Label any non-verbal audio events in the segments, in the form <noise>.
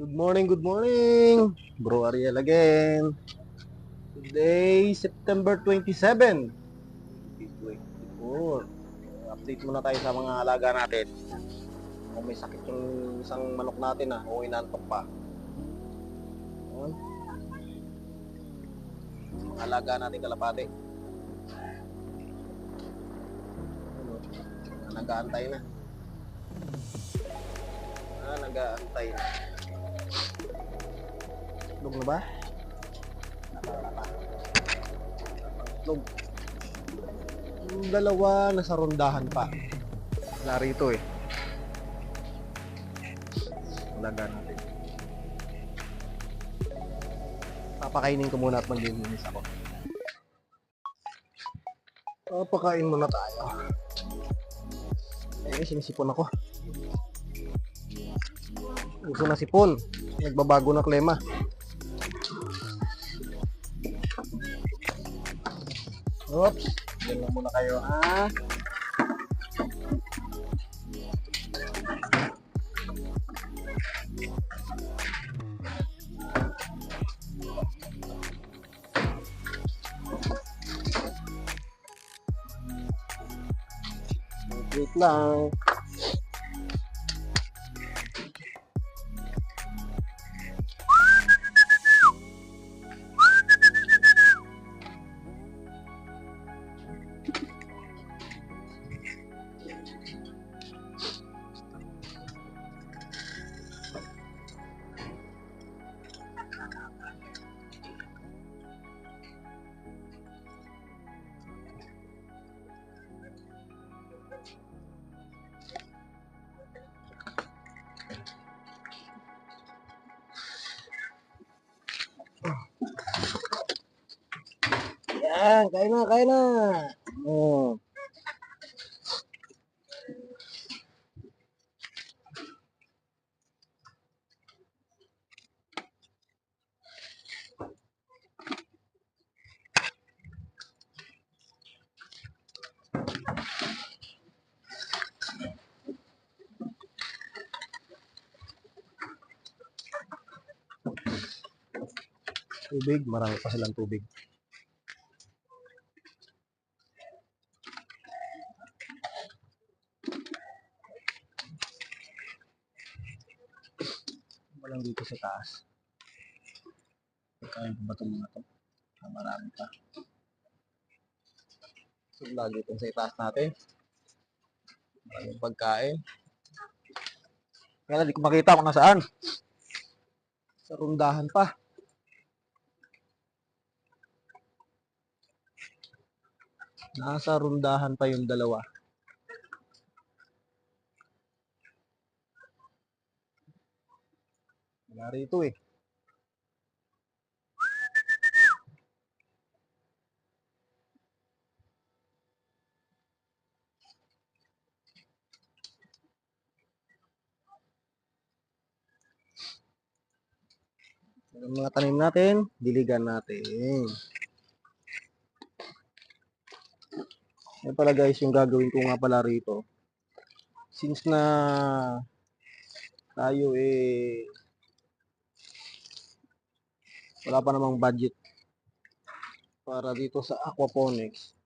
Good morning, good morning. Bro Ariel again. Today, September 27, 2024. Update muna tayo sa mga alaga natin. Kung may sakit yung isang manok natin ah, o inantok pa. Ayan. Mga alaga natin kalapate. Nag-aantay na. Ah, nag-aantay na. Itlog na ba? Itlog. Yung dalawa nasa rondahan pa. Narito eh. Laga natin. Papakainin ko muna at maglilinis ako. Papakain muna tayo. Eh, sinisipon ako. Gusto na sipon. Nagbabago na klema. Oops. Diyan muna kayo, ha? Wait lang. Yan, kain na, kain na. Oh. Tubig, marami pa silang tubig. walang dito sa taas. Ko ba itong mga to? Ah, marami pa. So, lagi itong sa itaas natin. Maraming pagkain. Kaya di ko makita kung nasaan. Sa rundahan pa. Nasa rundahan pa yung dalawa. Wala rito eh. Yung mga tanim natin, diligan natin. Yan pala guys, yung gagawin ko nga pala rito. Since na tayo eh wala pa namang budget para dito sa aquaponics.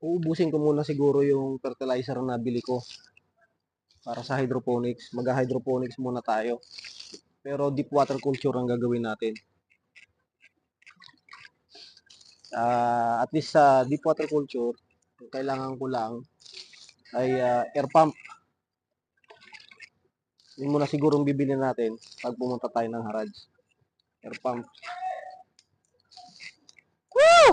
Uubusin ko muna siguro yung fertilizer na bili ko para sa hydroponics. Mag-hydroponics muna tayo. Pero deep water culture ang gagawin natin. Ah, at least sa deep water culture, ang kailangan ko lang ay ah, air pump. Yun muna siguro ang bibili natin pag pumunta tayo ng Haraj. Air pump. Woo!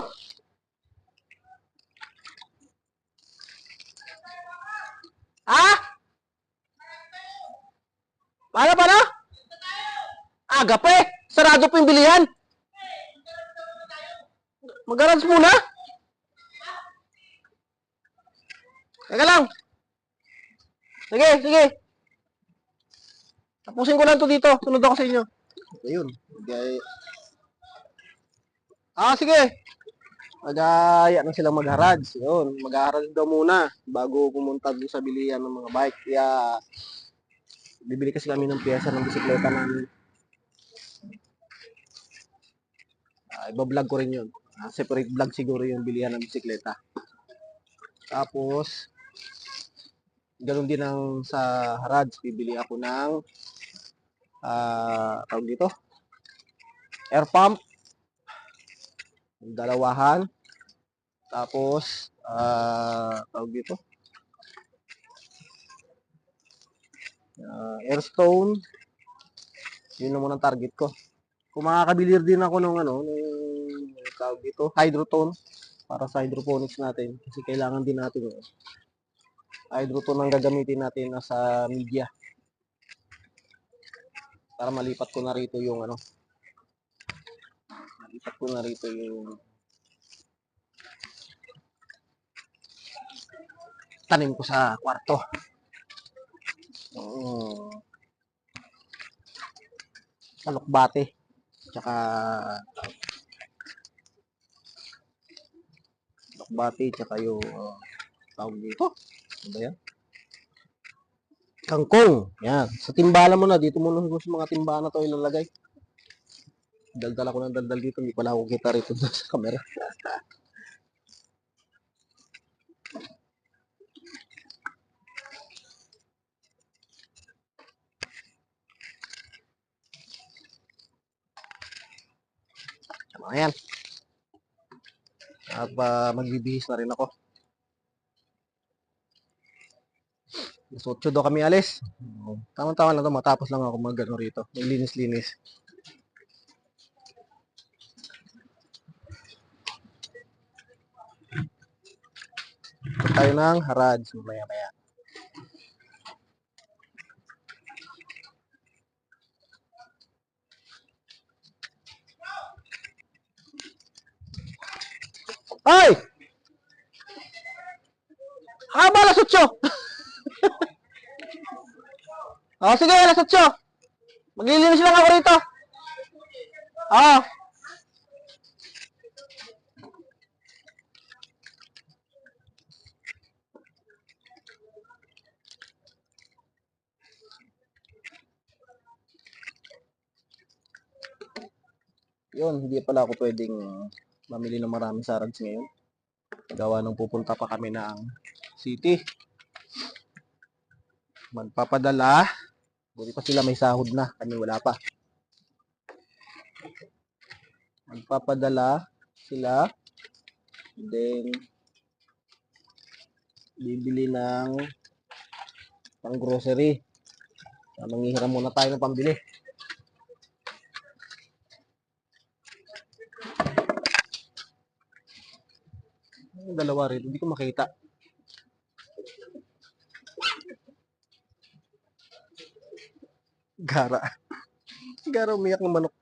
Ah! Paano, paano? Aga pa eh! Sarado pa yung bilihan! Mag-garage muna! Teka lang! Sige, sige! Tapusin ko lang to dito. Sunod ako sa inyo. Ayun. Gaya. Ah, sige. Magaya na silang mag-garage. Yun. Mag-garage daw muna bago pumunta doon sa bilihan ng mga bike. Kaya Bibili kasi kami ng piyesa ng bisikleta namin. Ah, iba-vlog ko rin yun. Ah, separate vlog siguro yung bilihan ng bisikleta. Tapos, ganun din ang sa Harads, bibili ako ng ah, tawag dito, air pump, dalawahan, tapos, ah, tawag dito, ah, airstone, yun na muna target ko. Kung makakabilir din ako ng ano, ng tawag dito, hydrotone, para sa hydroponics natin, kasi kailangan din natin yun. Hydrotone ang gagamitin natin sa media. Para malipat ko na rito yung ano, malipat ko na rito yung tanim ko sa kwarto. Oo. Alokbate. Tsaka alokbate tsaka yung uh, tawag dito. Ano ba yan? Kangkong. Yan. Sa timbala mo na. Dito mo na sa mga timbahan na to ilalagay. Daldal ako ng daldal dito. Hindi pala ako kita rito <laughs> sa camera. Mga yan. At uh, magbibihis na rin ako. Mas 8 daw kami alis. Tama-tama lang to, matapos lang ako mag ano rito. Maglinis-linis. Tayo ng Harads maya-maya. Ay! Haba alas 8! <laughs> Oh, sige, alas 8. Maglilinis lang ako rito. Oo. Yun, hindi pala ako pwedeng mamili ng maraming sarads ngayon. Gawa nung pupunta pa kami ng city. Magpapadala. Buti pa sila may sahod na. Kami wala pa. Magpapadala sila. Then, bibili ng pang grocery. Uh, manghihiram muna tayo ng pambili. Yung dalawa rin, hindi ko makita. Gara. <laughs> Gara umiyak ng manok.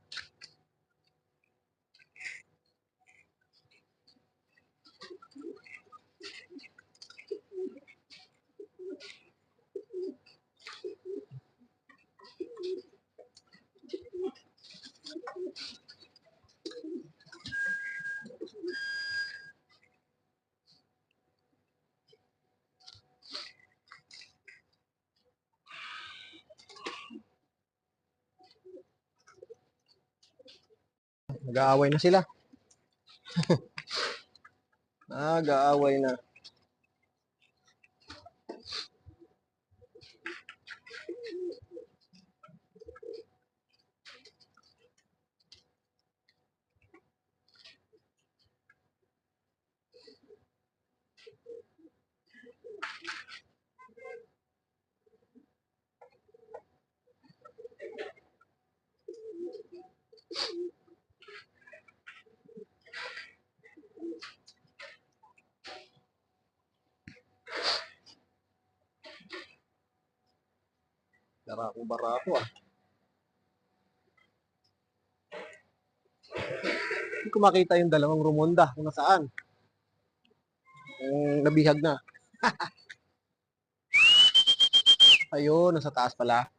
Nag-aaway na sila. <laughs> Nag-aaway na. Barako-barako ah. Hindi ko makita yung dalawang rumonda kung nasaan. Yung nabihag na. <laughs> Ayun, nasa taas pala.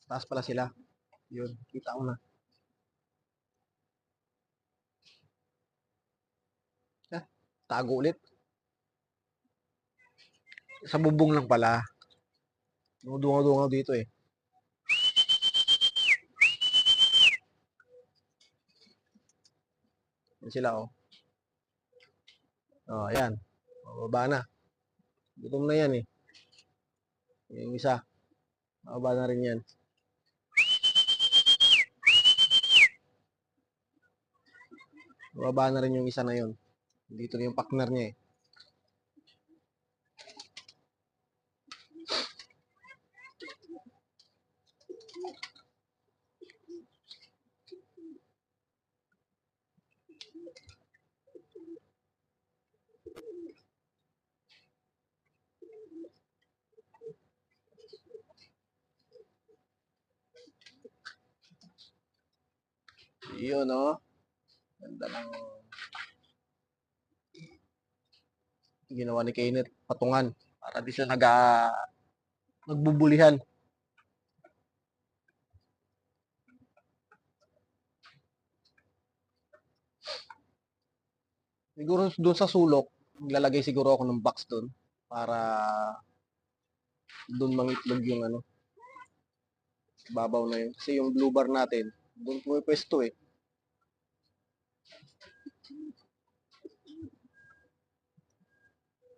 Sa taas pala sila. Yun, kita ko na. Ah, tago ulit. Sa bubong lang pala. Dumudungaw-dungaw dito eh. Yan sila oh. Oh, ayan. Bababa na. Gutom na yan eh. Yung isa. Bababa na rin yan. Bababa na rin yung isa na yun. Dito na yung partner niya eh. Yun, no? Ganda ng ginawa ni Kenneth patungan para di siya nag nagbubulihan. Siguro doon sa sulok, maglalagay siguro ako ng box doon para doon mangitlog yung ano babaw na yun. Kasi yung blue bar natin, doon pumipwesto eh.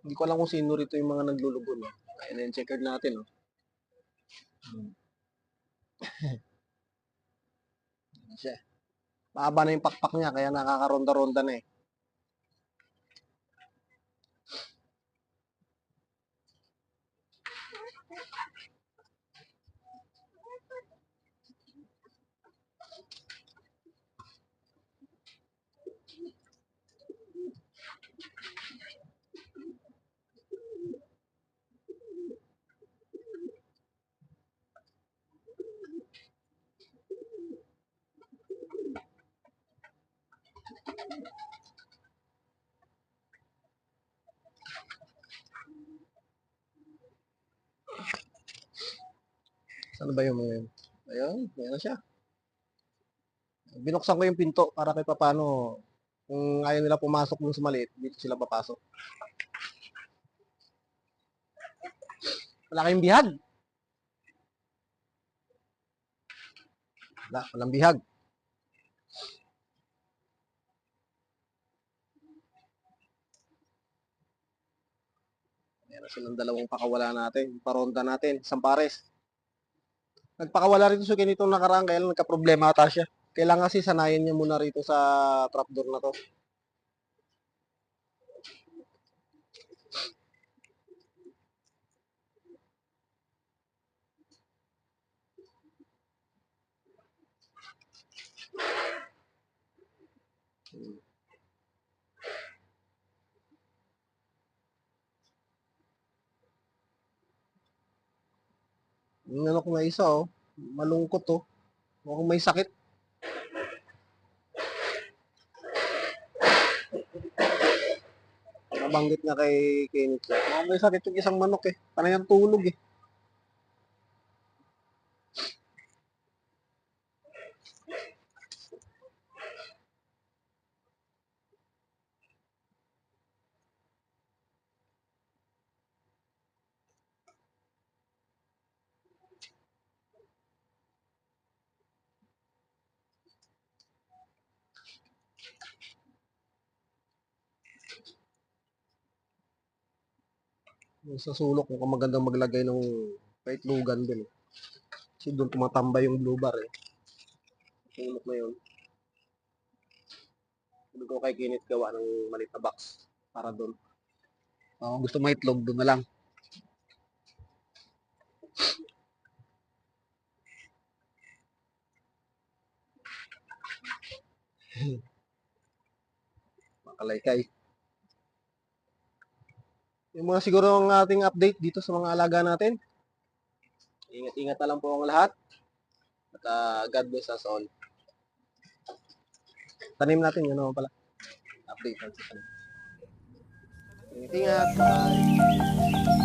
Hindi ko alam kung sino rito yung mga naglulugon. Eh. Kaya na yung checkered natin. Oh. <laughs> Siya. Mahaba na yung pakpak niya, kaya nakakaronda-ronda na eh. Saan ba yung mga yun? Ayun, meron siya. Binuksan ko yung pinto para kay papano kung ayaw nila pumasok dun sa maliit, dito sila papasok. Wala kayong bihag. Wala, walang bihag. Meron silang dalawang pakawala natin. Paronda natin. Isang pares. Nagpakawala rito sa ganitong nakaraan kaya nagka-problema ata siya. Kailangan kasi sanayin niya muna rito sa trapdoor na to. Yung ano ko na isa oh, malungkot oh. Mukhang may sakit. Nabanggit niya kay Kenneth. Mukhang may sakit yung isang manok eh. Panayang tulog eh. Sa sulok, mukhang magandang maglagay ng kahit lugan din. eh. Kasi doon tumatambay yung blue bar eh. Sulok na yun. Sabi ko kay Kenneth gawa ng maliit na box para doon. Kung gusto mo itlog, doon na lang. <laughs> Makalaykay. Yung mga siguro ang ating update dito sa mga alaga natin. Ingat-ingat na lang po ang lahat. At ah, God bless us all. Tanim natin, yun naman pala. Update natin sa. Ingat-ingat. Bye.